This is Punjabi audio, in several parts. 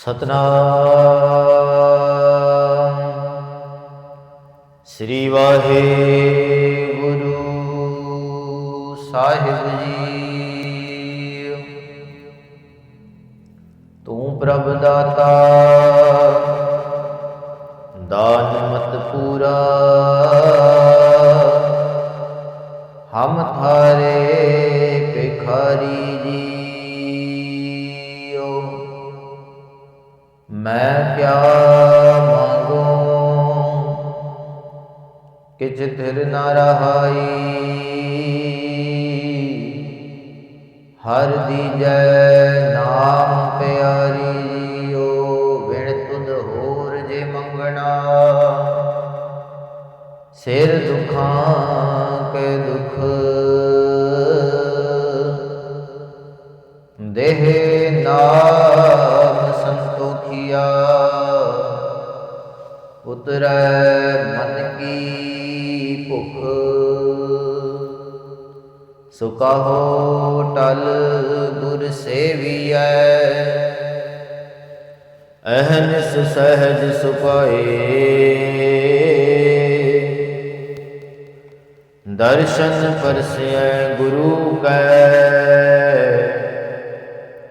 ਸਤਨਾਮ। ਸ੍ਰੀ ਵਾਹਿਗੁਰੂ ਸਾਹਿਬ ਜੀ। ਤੂੰ ਪ੍ਰਭ ਦਾਤਾ ਦਾਨ ਮਤ ਪੂਰਾ। ਮੈਂ ਕਿਆ ਮੰਗੂ? ਕਿਛ ਧਿਰ ਨਾ ਰਹਾਈ, ਹਰ ਦੀ ਜੈ ਨਾਮ ਪਿਆਰੀ ਓ ਵਿਣ ਤੁਧ ਹੋਰ ਜੇ ਮੰਗਣਾ। ਸਿਰ ਦੁਖਾਂ ਕੇ ਦੁਖ, ਦੇਹ ਨਾ ਸੰਤੋਖਿਆ ਉਤਰੈ ਮਨ ਕੀ ਭੁਖ। ਸੁਕਹੋ ਟਲ ਗੁਰ ਸੇਵੀਐ। ਅਹਨਿਸ ਸਹਿਜ ਸੁਪਾਏ। ਦਰਸ਼ਨ ਪਰਸੈ ਗੁਰੂ ਕੈ।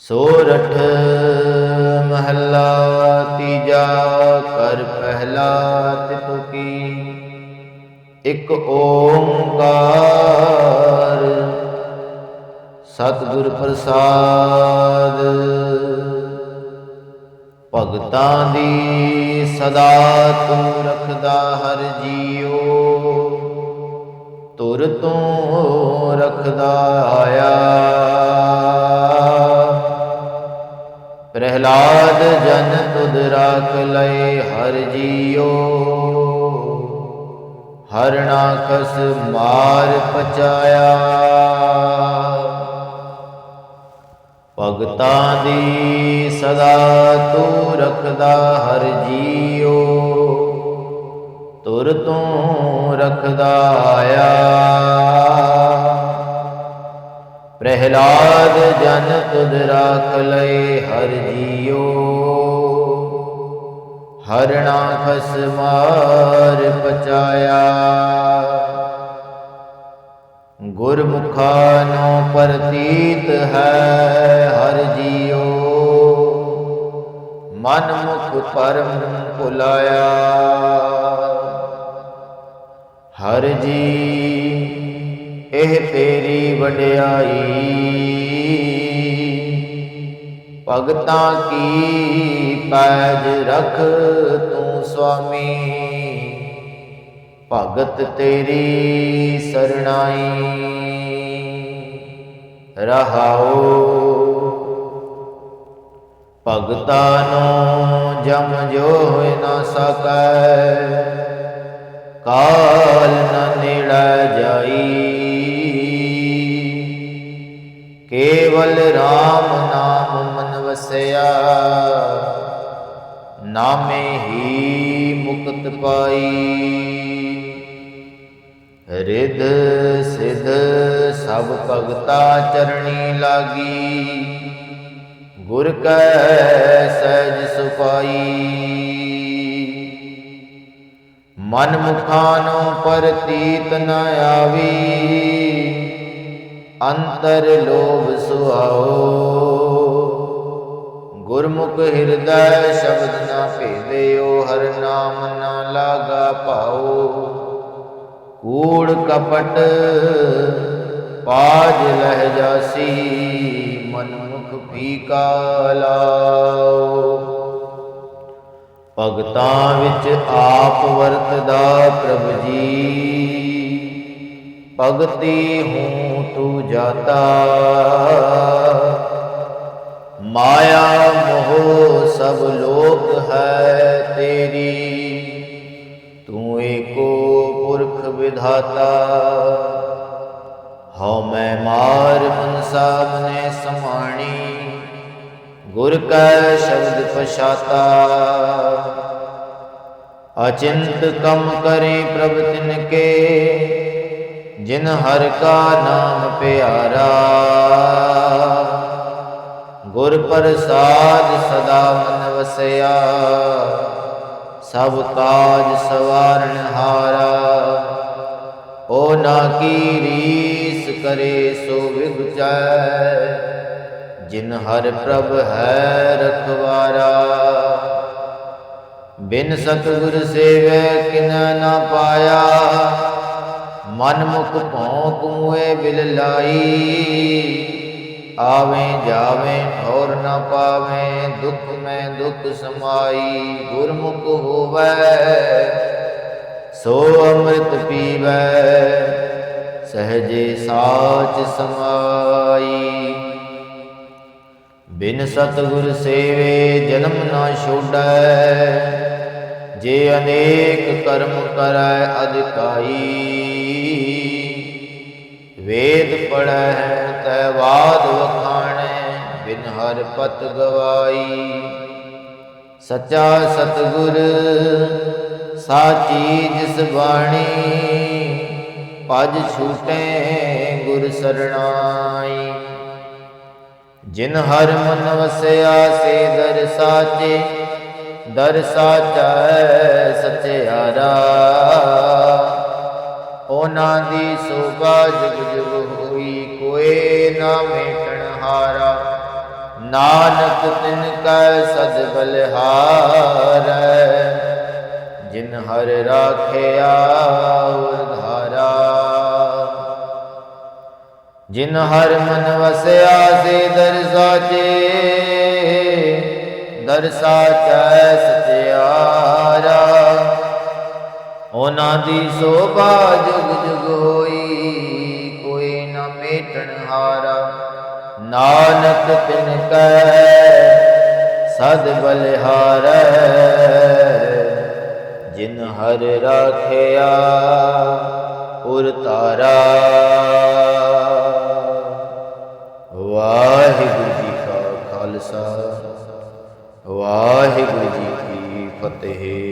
ਸੋਰਠ ਮਹੱਲਾ ਤੀਜਾ ਕਰ ਪਹਿਲਾ ਤਿਤੁਕੀ ਇੱਕ ਓੰਕਾਰ ਸਤਿਗੁਰ ਪ੍ਰਸਾਦ। ਭਗਤਾਂ ਦੀ ਸਦਾ ਤੂੰ ਰਖਦਾ ਹਰ ਜੀਓ। ਤੁਰ ਤੂੰ ਰੱਖਦਾ ਆਇਆ ਪ੍ਰਹਿਲਾਦ ਜਨ ਤੁਧ ਰਾਖ ਲਏ, ਹਰ ਜੀਓ ਹਰ ਨਾਖਸ ਮਾਰ ਪਚਾਇਆ। ਭਗਤਾਂ ਦੀ ਸਦਾ ਤੂੰ ਰੱਖਦਾ ਹਰ ਜੀਓ ਤੁਰ ਤੂੰ ਰੱਖਦਾ ਆਇਆ। ਪ੍ਰਹਿਲਾਦ ਜਨ ਤੁਧ ਰਾਖ ਲਏ, ਹਰ ਜੀਓ। ਹਰਣਾ ਨਾਖਸ ਮਾਰ ਪਚਾਇਆ। ਗੁਰਮੁਖਾ ਨੂੰ ਪ੍ਰਤੀਤ ਹੈ, ਹਰ ਜੀਓ। ਮਨ ਮੁਖ ਪਰਮ ਭੁਲਾਇਆ। ਹਰ ਜੀ। ਇਹ ਤੇਰੀ ਵਡਿਆਈ। ਭਗਤਾਂ ਕੀ ਪੈਜ ਰਖ ਤੂੰ ਸੁਆਮੀ? ਭਗਤ ਤੇਰੀ ਸਰਣਾਈ। ਰਹਾਓ। ਭਗਤਾਂ ਨੂੰ ਜਮ ਜੋ ਨਾ ਸਕੈ। ਕਾਲ ਨ ਨੇੜਾ ਜਾਈ। ਕੇਵਲ RAM ਨਾਮ ਮਨ ਵਸਿਆ। ਨਾਮੇ ਹੀ ਮੁਕਤ ਪਾਈ। ਰਿਧ ਸਿਧ ਸਭ ਭਗਤਾ ਚਰਣੀ ਲਾਗੀ। ਗੁਰ ਕੈ ਸਹਿਜ ਸੁਪਾਈ। ਮਨ ਮੁਖਾਂ ਨੂੰ ਨ ਆਵੀ। ਅੰਤਰ ਲੋਭ ਸੁਆਓ ਗੁਰਮੁਖ ਹਿਰਦੈ ਸ਼ਬਦ ਨਾ ਭੇਦਿਓ, ਹਰ ਨਾਮ ਨਾ ਲਾਗਾ ਪਾਓ ਕੂੜ ਕਪਟ ਪਾਜ ਲਹਿ ਜਾਸੀ ਮਨ ਮੁਖ ਫੀਕਾ ਲਾਓ। ਭਗਤਾਂ ਵਿੱਚ ਆਪ ਵਰਤਦਾ ਪ੍ਰਭ ਜੀ। ਭਗਤੀ ਹੂੰ ਤੂ ਜਾਤਾ। ਮਾਇਆ ਮੋਹ ਸਭ ਲੋਕ ਹੈ ਤੇਰੀ। ਤੂੰ ਏਕੋ ਪੁਰਖ ਵਿਧਾਤਾ। ਹਉ ਮੈਂ ਮਾਰ ਮਨਸਾ ਮਨੇ ਸਮਾਣੀ। ਗੁਰ ਕੈ ਸ਼ਬਦ ਪਛਾਤਾ। ਅਚਿੰਤ ਕਮ ਕਰੇ ਪ੍ਰਭ ਤਿਨ ਕੇ ਜਿਨ ਹਰ ਕਾ ਨਾਮ ਪਿਆਰਾ, ਗੁਰ ਪ੍ਰਸਾਦ ਸਦਾ ਮਨ ਵਸਿਆ, ਸਭ ਕਾਜ ਸਵਾਰਨ ਹਾਰਾ। ਓ ਨਾ ਕੀ ਰੀਸ ਕਰੇ ਸੋ ਵਿਗੁਚੈ ਜਿਨ ਹਰ ਪ੍ਰਭ ਹੈ ਰਖਵਾਰਾ। ਬਿਨ ਸਤਿਗੁਰ ਸੇਵੈ ਕਿਨ ਨਾ ਪਾਇਆ ਮਨ ਮੁਖ ਭੌਂਕ ਮੂਏ ਬਿਲ ਲਾਈ। ਆਵੇਂ ਜਾਵੇਂ, ਠੌਰ ਨਾ ਪਾਵੇਂ, ਦੁਖ ਮੈਂ ਦੁਖ ਸਮਾਈ। ਗੁਰਮੁਖ ਹੋਵੈ, ਸੋ ਅੰਮ੍ਰਿਤ ਪੀਵੈ, ਸਹਜੇ ਸਾਚ ਸਮਾਈ। ਬਿਨ ਸਤਿਗੁਰ ਸੇਵੇ ਜਨਮ ਨਾ ਛੋੜੈ ਜੇ ਅਨੇਕ ਕਰਮ ਕਰੈ ਅਧਿਕਾਈ, ਵੇਦ ਪੜੈ ਤੈ ਬਾਦ ਵਖਾਣੈ, ਬਿਨ ਹਰ ਪਤ ਗਵਾਈ। ਸੱਚਾ ਸਤਿਗੁਰ ਸਾਚੀ ਜਿਸ ਬਾਣੀ ਪਜ ਛੂਟੇ ਗੁਰ ਸਰਣਾਈ। ਜਿਨ ਹਰ ਮਨ ਵਸਿਆ, ਸੇ ਦਰ ਸਾਚੇ ਦਰ ਸਾਚਾ ਸਚਿਆਰਾ। ਉਹਨਾਂ ਦੀ ਸੋਭਾ ਜੁਗ ਜੁਗ ਹੋਈ ਕੋਈ ਨਾ ਮੇਟਣ ਹਾਰਾ। ਨਾਨਕ ਤਿਨ ਕੈ ਸਦ ਬਲਿਹਾਰੈ। ਜਿਨ ਹਰ ਰਾਖਿਆ ਉਧਾਰਾ ਜਿਨ ਹਰ ਮਨ ਵਸਿਆ ਸੇ ਦਰ ਸਾਚੇ ਦਰ ਸਾਚੈ ਸਚਿਆਰਾ ਉਹਨਾਂ ਦੀ ਸੋਭਾ ਜੁਗ ਜੁਗ ਹੋਈ, ਕੋਈ ਨਾ ਮੇਟਣ ਹਾਰਾ। ਨਾਨਕ ਤਿਨ ਕੈ, ਸਦ ਬਲਿਹਾਰੈ। ਜਿਨ ਹਰ ਰਾਖਿਆ, ਉਰ ਤਾਰਾ। ਵਾਹਿਗੁਰੂ ਜੀ ਕਾ ਖਾਲਸਾ। ਵਾਹਿਗੁਰੂ ਜੀ ਕੀ ਫਤਿਹ।